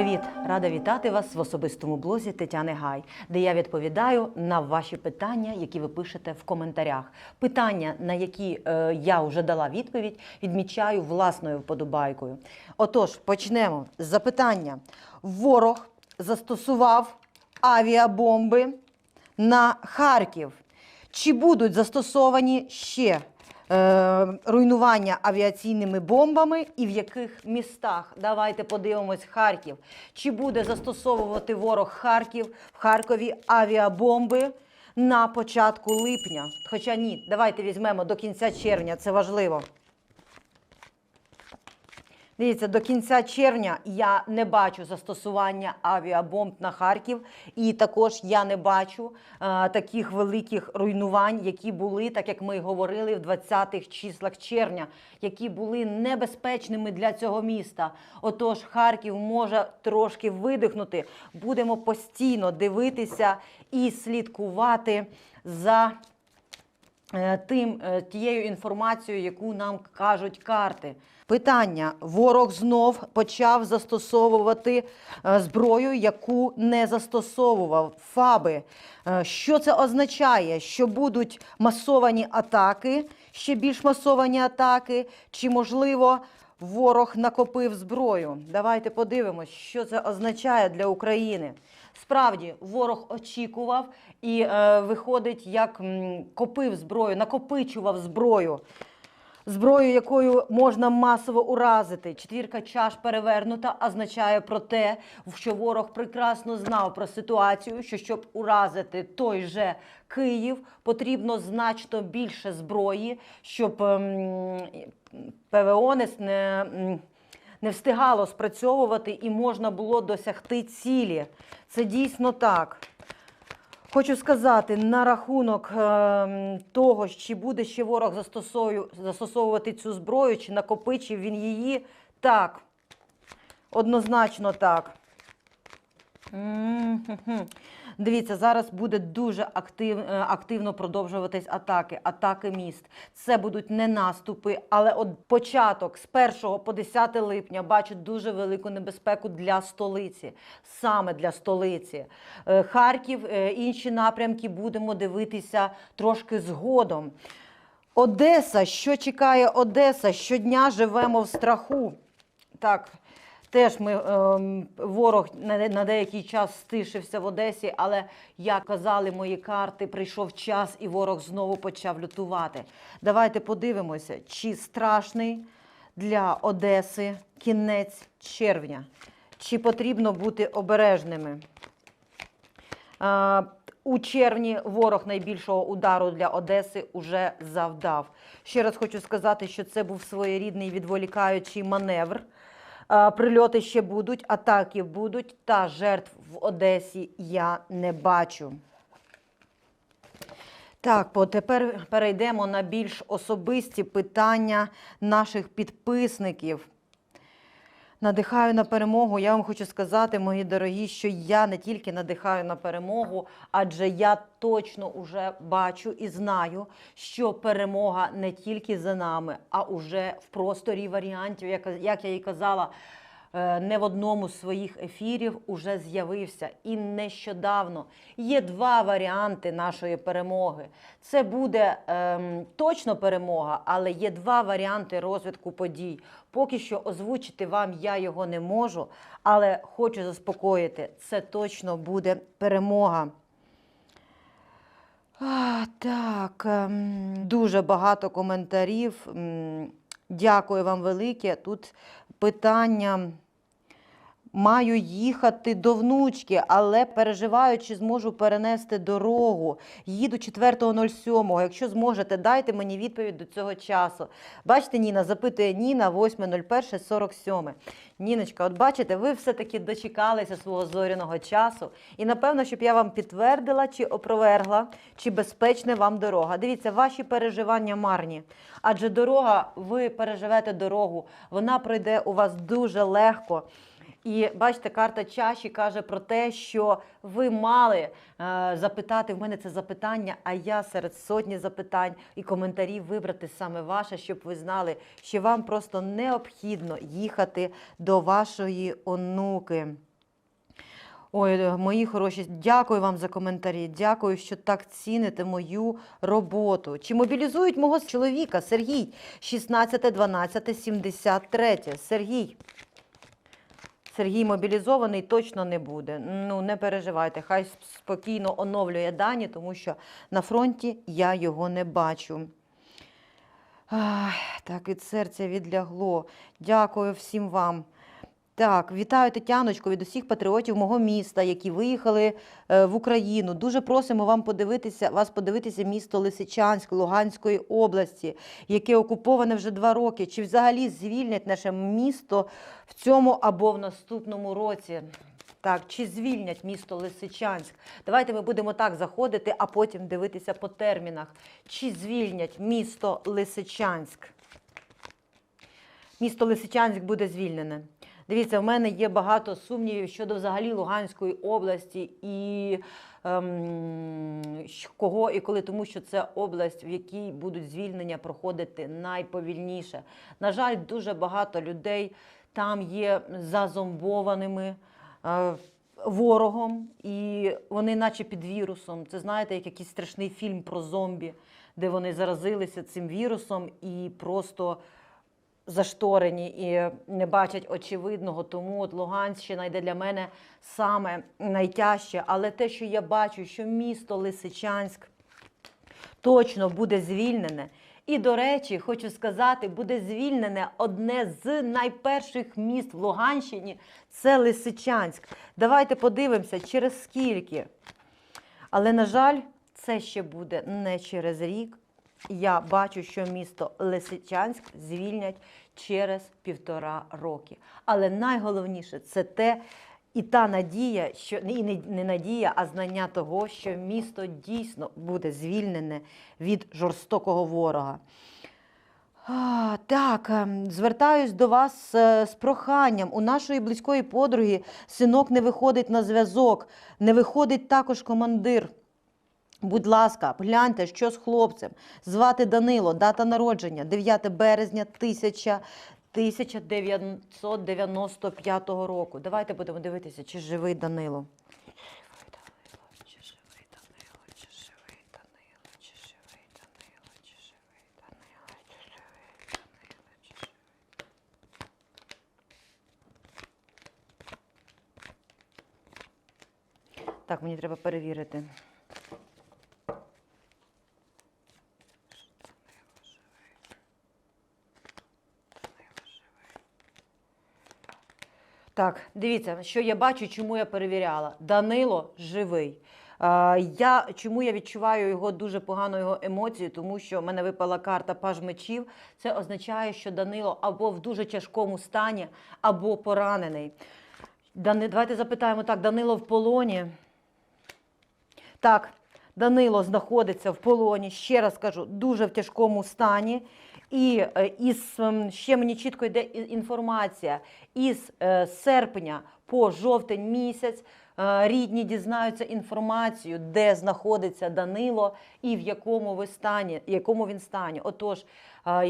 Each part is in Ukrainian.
Привіт! Рада вітати вас в особистому блозі Тетяни Гай, де я відповідаю на ваші питання, які ви пишете в коментарях. Питання, на які е, я вже дала відповідь, відмічаю власною вподобайкою. Отож, почнемо з запитання. Ворог застосував авіабомби на Харків. Чи будуть застосовані ще руйнування авіаційними бомбами і в яких містах? Давайте подивимось Харків. Чи буде застосовувати ворог Харків в Харкові авіабомби на початку липня? Хоча ні, давайте візьмемо до кінця червня, це важливо. Дивіться, до кінця червня я не бачу застосування авіабомб на Харків, і також я не бачу е, таких великих руйнувань, які були, так як ми говорили, в 20-х числах червня, які були небезпечними для цього міста. Отож, Харків може трошки видихнути. Будемо постійно дивитися і слідкувати за тим, е, тією інформацією, яку нам кажуть карти. Питання: ворог знов почав застосовувати е, зброю, яку не застосовував ФАБи. Е, Що це означає? Що будуть масовані атаки, ще більш масовані атаки, чи можливо ворог накопив зброю? Давайте подивимось, що це означає для України. Справді, ворог очікував і е, виходить, як м, копив зброю, накопичував зброю. Зброю, якою можна масово уразити. Четвірка чаш перевернута означає про те, що ворог прекрасно знав про ситуацію, що щоб уразити той же Київ, потрібно значно більше зброї, щоб ем, ПВО не, не, встигало спрацьовувати і можна було досягти цілі. Це дійсно так. Хочу сказати на рахунок ем, того, чи буде ще ворог застосовувати цю зброю, чи накопичив він її. Так, однозначно так. Дивіться, зараз буде дуже актив, е, активно продовжуватись атаки, атаки міст. Це будуть не наступи, але от початок з 1 по 10 липня бачу дуже велику небезпеку для столиці, саме для столиці. Е, Харків, е, інші напрямки будемо дивитися трошки згодом. Одеса, що чекає Одеса? Щодня живемо в страху. Так, теж ми ем, ворог на, деякий час стишився в Одесі, але як казали мої карти, прийшов час і ворог знову почав лютувати. Давайте подивимося, чи страшний для Одеси кінець червня, чи потрібно бути обережними. Е, У червні ворог найбільшого удару для Одеси уже завдав. Ще раз хочу сказати, що це був своєрідний відволікаючий маневр. Прильоти ще будуть, атаки будуть, та жертв в Одесі я не бачу. Так, по тепер перейдемо на більш особисті питання наших підписників. Надихаю на перемогу. Я вам хочу сказати, мої дорогі, що я не тільки надихаю на перемогу, адже я точно уже бачу і знаю, що перемога не тільки за нами, а уже в просторі варіантів, як, я і казала. Е, Не в одному з своїх ефірів уже з'явився. І нещодавно є два варіанти нашої перемоги. Це буде ем, точно перемога, але є два варіанти розвитку подій. Поки що озвучити вам я його не можу, але хочу заспокоїти, це точно буде перемога. А, так, ем, дуже багато коментарів. Дякую вам велике. Тут питання. Маю їхати до внучки, але переживаю, чи зможу перенести дорогу. Їду 4.07. Якщо зможете, дайте мені відповідь до цього часу. Бачите, Ніна, запитує Ніна 8.01.47. Ніночка, от бачите, ви все-таки дочекалися свого зоряного часу. І напевно, щоб я вам підтвердила чи опровергла, чи безпечна вам дорога. Дивіться, ваші переживання марні. Адже дорога, ви переживете дорогу, вона пройде у вас дуже легко. І бачите, карта чаші каже про те, що ви мали е, запитати в мене це запитання, а я серед сотні запитань і коментарів вибрати саме ваше, щоб ви знали, що вам просто необхідно їхати до вашої онуки. Ой, е, мої хороші, дякую вам за коментарі. Дякую, що так ціните мою роботу. Чи мобілізують мого чоловіка? Сергій, 16.12.73. Сергій. Сергій мобілізований точно не буде. Ну, не переживайте, хай спокійно оновлює дані, тому що на фронті я його не бачу. Ах, так, від серця відлягло. Дякую всім вам. Так, вітаю Тетяночку від усіх патріотів мого міста, які виїхали е, в Україну. Дуже просимо вам подивитися, вас подивитися місто Лисичанськ Луганської області, яке окуповане вже два роки. Чи взагалі звільнять наше місто в цьому або в наступному році? Так, чи звільнять місто Лисичанськ? Давайте ми будемо так заходити, а потім дивитися по термінах. Чи звільнять місто Лисичанськ? Місто Лисичанськ буде звільнене. Дивіться, в мене є багато сумнівів щодо взагалі Луганської області і ем, кого і коли, тому що це область, в якій будуть звільнення проходити найповільніше. На жаль, дуже багато людей там є зазомбованими. е, Ворогом, і вони, наче під вірусом. Це знаєте, як якийсь страшний фільм про зомбі, де вони заразилися цим вірусом і просто зашторені і не бачать очевидного. Тому от Луганщина йде для мене саме найтяжче. Але те, що я бачу, що місто Лисичанськ точно буде звільнене. І, до речі, хочу сказати, буде звільнене одне з найперших міст в Луганщині це Лисичанськ. Давайте подивимося, через скільки. Але, на жаль, це ще буде не через рік. Я бачу, що місто Лисичанськ звільнять через півтора роки. Але найголовніше це те, і та надія, що і не, надія, а знання того, що місто дійсно буде звільнене від жорстокого ворога. Так, ем, звертаюсь до вас е, з проханням. У нашої близької подруги синок не виходить на зв'язок, не виходить також командир. Будь ласка, гляньте, що з хлопцем. Звати Данило, дата народження 9 березня 1000 1995 року. Давайте будемо дивитися, чи живий Данило. Чи живий Данило, чи живий Данило, чи живий. Так, мені треба перевірити. Так, дивіться, що я бачу, чому я перевіряла. Данило живий. Я, чому я відчуваю його дуже погано його емоції, тому що в мене випала карта паж мечів. Це означає, що Данило або в дуже тяжкому стані, або поранений. Дани, давайте запитаємо так: Данило в полоні. Так, Данило знаходиться в полоні, ще раз кажу, дуже в тяжкому стані. І е, із ем, ще мені чітко йде інформація. Із е, серпня по жовтень місяць е, рідні дізнаються інформацію, де знаходиться Данило і в якому ви стані, якому він стані. Отож,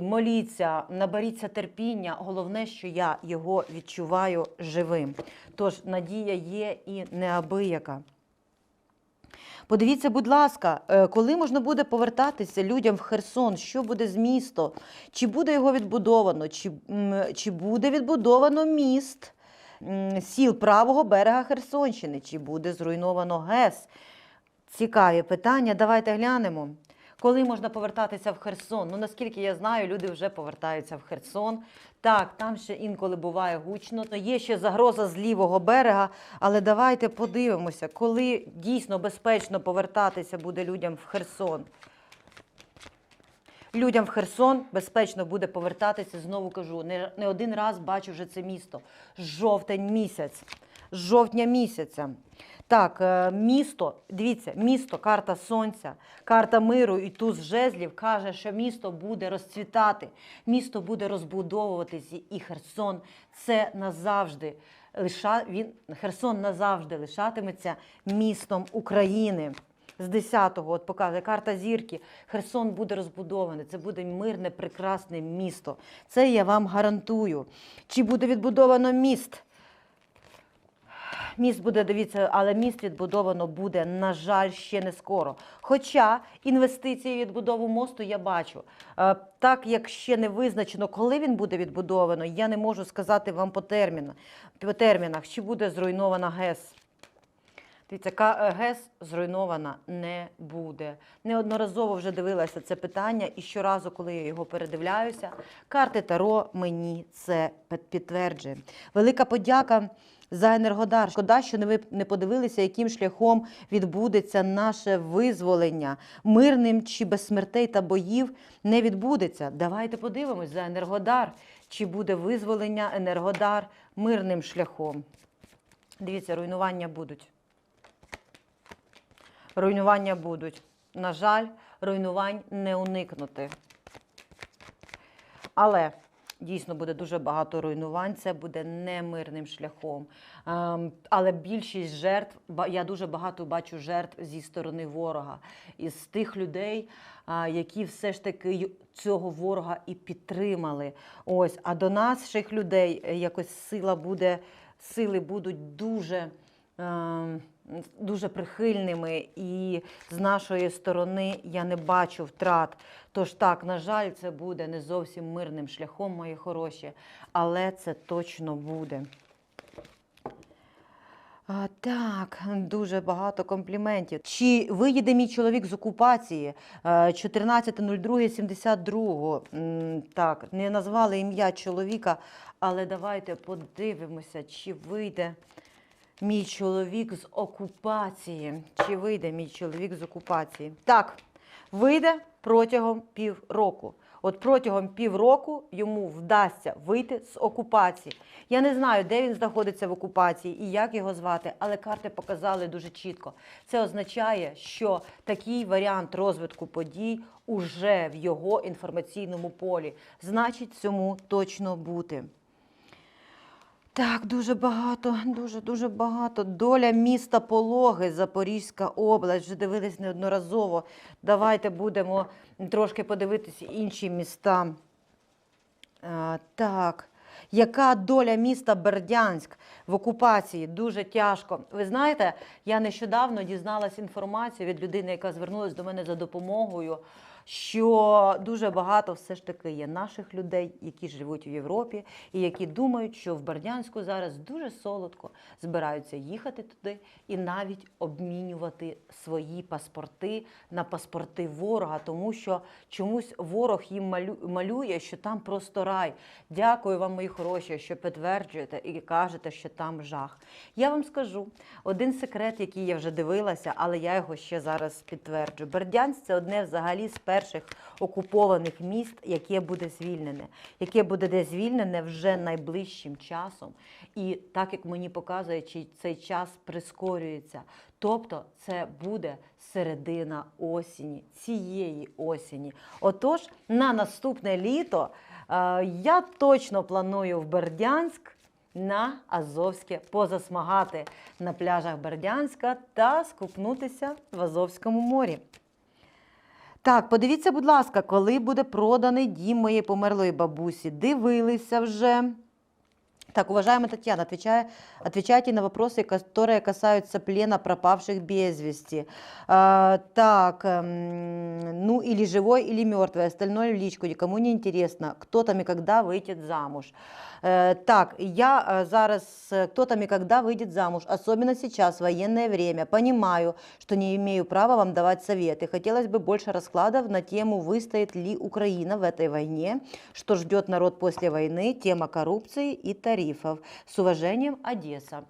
моліться, наберіться терпіння. Головне, що я його відчуваю живим. Тож надія є і неабияка. Подивіться, будь ласка, е, коли можна буде повертатися людям в Херсон? Що буде з місто? Чи буде його відбудовано? Чи, чи буде відбудовано міст сіл правого берега Херсонщини? Чи буде зруйновано ГЕС? Цікаві питання. Давайте глянемо. Коли можна повертатися в Херсон? Ну наскільки я знаю, люди вже повертаються в Херсон. Так, там ще інколи буває гучно. Є ще загроза з лівого берега, але давайте подивимося, коли дійсно безпечно повертатися буде людям в Херсон. Людям в Херсон безпечно буде повертатися. Знову кажу, не, не один раз бачу вже це місто. Жовтень місяць, з жовтня місяця. Так, е, місто, дивіться, місто, карта сонця, карта миру і туз жезлів каже, що місто буде розцвітати, місто буде розбудовуватися, і Херсон це назавжди. Лиша, він, Херсон назавжди лишатиметься містом України. З 10-го, от показує карта зірки, Херсон буде розбудований. Це буде мирне, прекрасне місто. Це я вам гарантую. Чи буде відбудовано міст? Міст буде, дивіться, але міст відбудовано буде, на жаль, ще не скоро. Хоча інвестиції в відбудову мосту я бачу. Е, Так як ще не визначено, коли він буде відбудовано, я не можу сказати вам по термінах, по термінах чи буде зруйнована ГЕС. Дивіться, е, зруйнована не буде. Неодноразово вже дивилася це питання, і щоразу, коли я його передивляюся, карти Таро мені це підтверджує. Велика подяка за енергодар. Шкода, що не ви не подивилися, яким шляхом відбудеться наше визволення. Мирним чи без смертей та боїв не відбудеться. Давайте подивимось за енергодар, чи буде визволення енергодар мирним шляхом. Дивіться, руйнування будуть. Руйнування будуть. На жаль, руйнувань не уникнути. Але дійсно буде дуже багато руйнувань. Це буде не мирним шляхом. Ем, але більшість жертв, я дуже багато бачу жертв зі сторони ворога, із тих людей, які все ж таки цього ворога і підтримали. Ось, а до наших людей е, якось сила буде, сили будуть дуже. Дуже прихильними, і з нашої сторони я не бачу втрат. Тож так, на жаль, це буде не зовсім мирним шляхом, мої хороші, але це точно буде. А, так, дуже багато компліментів. Чи виїде мій чоловік з окупації Е, 14.02.72? Так, не назвали ім'я чоловіка, але давайте подивимося, чи вийде мій чоловік з окупації. Чи вийде мій чоловік з окупації? Так, вийде протягом півроку. От протягом півроку йому вдасться вийти з окупації. Я не знаю, де він знаходиться в окупації і як його звати, але карти показали дуже чітко. Це означає, що такий варіант розвитку подій уже в його інформаційному полі. Значить, цьому точно бути. Так, дуже багато, дуже дуже багато. Доля міста Пологи, Запорізька область. Вже дивились неодноразово. Давайте будемо трошки подивитися інші міста. А, так. Яка доля міста Бердянськ в окупації? Дуже тяжко. Ви знаєте, я нещодавно дізналась інформацію від людини, яка звернулася до мене за допомогою, що дуже багато все ж таки є наших людей, які живуть в Європі, і які думають, що в Бердянську зараз дуже солодко збираються їхати туди і навіть обмінювати свої паспорти на паспорти ворога, тому що чомусь ворог їм малює, що там просто рай. Дякую вам, мої хороші, що підтверджуєте і кажете, що там жах. Я вам скажу один секрет, який я вже дивилася, але я його ще зараз підтверджу. Бердянськ це одне взагалі з перших окупованих міст, яке буде звільнене, яке буде де звільнене вже найближчим часом. І так як мені показує, цей час прискорюється. Тобто це буде середина осені, цієї осені. Отож, на наступне літо я точно планую в Бердянськ на Азовське позасмагати на пляжах Бердянська та скупнутися в Азовському морі. Так, подивіться, будь ласка, коли буде проданий дім моєї померлої бабусі. Дивилися вже. Так, уважаемая Татьяна, отвечая, отвечайте на вопросы, которые касаются плена пропавших без вести. А, так, эм, ну или живой, или мертвый, остальное в личку, никому не интересно, кто там и когда выйдет замуж. Э, так, я э, зараз, э, кто там и когда выйдет замуж, особенно сейчас, в военное время, понимаю, что не имею права вам давать советы. Хотелось бы больше раскладов на тему, выстоит ли Украина в этой войне, что ждет народ после войны, тема коррупции и тарифов. З уваженням, Одеса.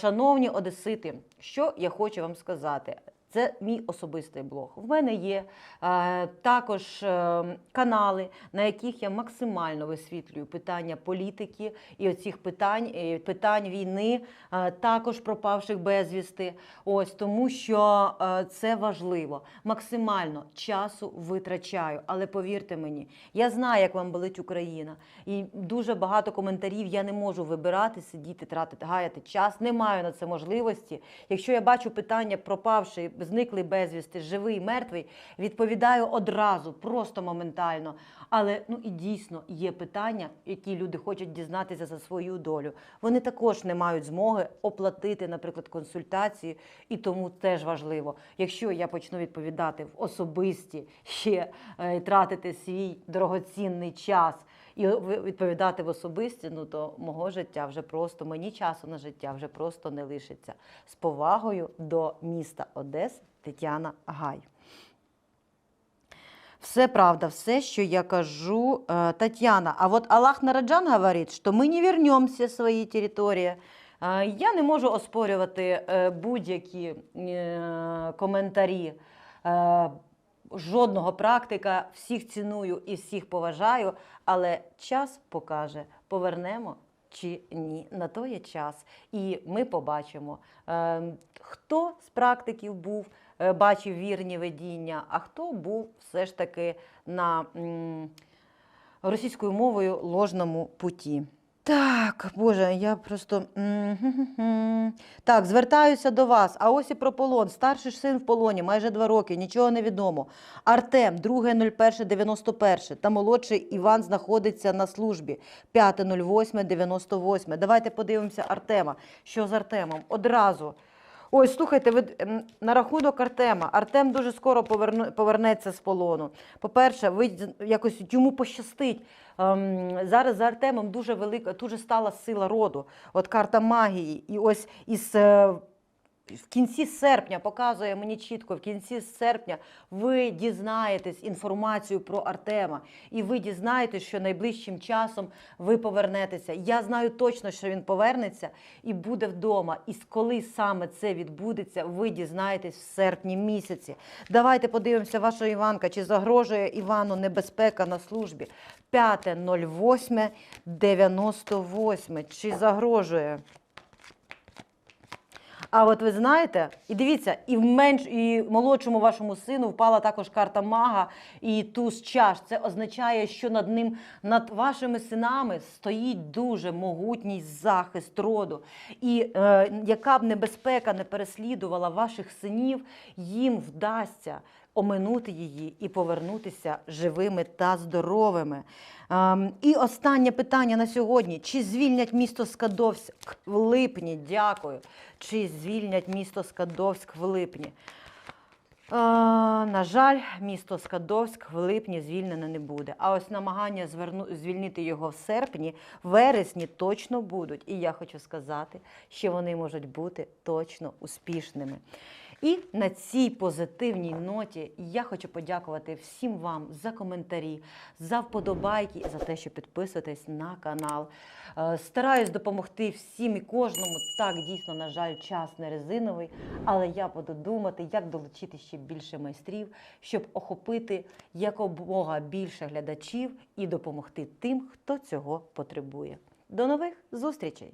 Шановні одесити, що я хочу вам сказати? Це мій особистий блог. В мене є е, також е, канали, на яких я максимально висвітлюю питання політики і оцих питань, е, питань війни, е, також пропавших безвісти. Ось тому, що е, це важливо. Максимально часу витрачаю. Але повірте мені, я знаю, як вам болить Україна, і дуже багато коментарів я не можу вибирати, сидіти, тратити, гаяти час. Не маю на це можливості. Якщо я бачу питання пропавшої зниклий безвісти, живий, мертвий, відповідаю одразу, просто моментально. Але ну і дійсно є питання, які люди хочуть дізнатися за свою долю. Вони також не мають змоги оплатити, наприклад, консультації, і тому теж важливо, якщо я почну відповідати в особисті ще е, тратити свій дорогоцінний час і відповідати в особисті, ну то мого життя вже просто мені часу на життя вже просто не лишиться. З повагою до міста Одес Тетяна Гай. Все правда, все, що я кажу, э, Татьяна. А вот Аллах Нараджан говорить, що ми не вернемося в свої території. Е, Я не можу оспорювати е, будь-які е, коментарі е, жодного практика, всіх ціную і всіх поважаю, але час покаже, повернемо чи ні. На то є час. І ми побачимо, е, хто з практиків був, е, бачив вірні видіння, а хто був все ж таки на російською мовою ложному путі. Так, Боже, я просто. Так, звертаюся до вас. А ось і про полон. Старший син в полоні, майже два роки, нічого не відомо. Артем, 2.01.91, та молодший Іван знаходиться на службі. 5.08.98. Давайте подивимося Артема. Що з Артемом? Одразу. Ой, слухайте, ви на рахунок Артема. Артем дуже скоро поверну- повернеться з полону. По-перше, ви якось йому пощастить. Ем, зараз за Артемом дуже велика, дуже стала сила роду. От карта магії. І ось із. В кінці серпня показує мені чітко, в кінці серпня ви дізнаєтесь інформацію про Артема, і ви дізнаєтесь, що найближчим часом ви повернетеся. Я знаю точно, що він повернеться і буде вдома. І коли саме це відбудеться, ви дізнаєтесь в серпні місяці. Давайте подивимося вашого Іванка, чи загрожує Івану небезпека на службі. 5.08.98. Чи загрожує? А от ви знаєте, і дивіться, і в менш і молодшому вашому сину впала також карта мага і туз чаш. Це означає, що над ним, над вашими синами стоїть дуже могутній захист роду. І е, яка б небезпека не переслідувала ваших синів, їм вдасться оминути її і повернутися живими та здоровими. Ем, і останнє питання на сьогодні: чи звільнять місто Скадовськ в липні? Дякую. Чи звільнять місто Скадовськ в липні? Е, на жаль, місто Скадовськ в липні звільнене не буде. А ось намагання зверну, звільнити його в серпні, вересні точно будуть. І я хочу сказати, що вони можуть бути точно успішними. І на цій позитивній ноті я хочу подякувати всім вам за коментарі, за вподобайки за те, що підписуєтесь на канал. Е, Стараюсь допомогти всім і кожному. Так, дійсно, на жаль, час не резиновий, але я буду думати, як долучити ще більше майстрів, щоб охопити якомога більше глядачів і допомогти тим, хто цього потребує. До нових зустрічей!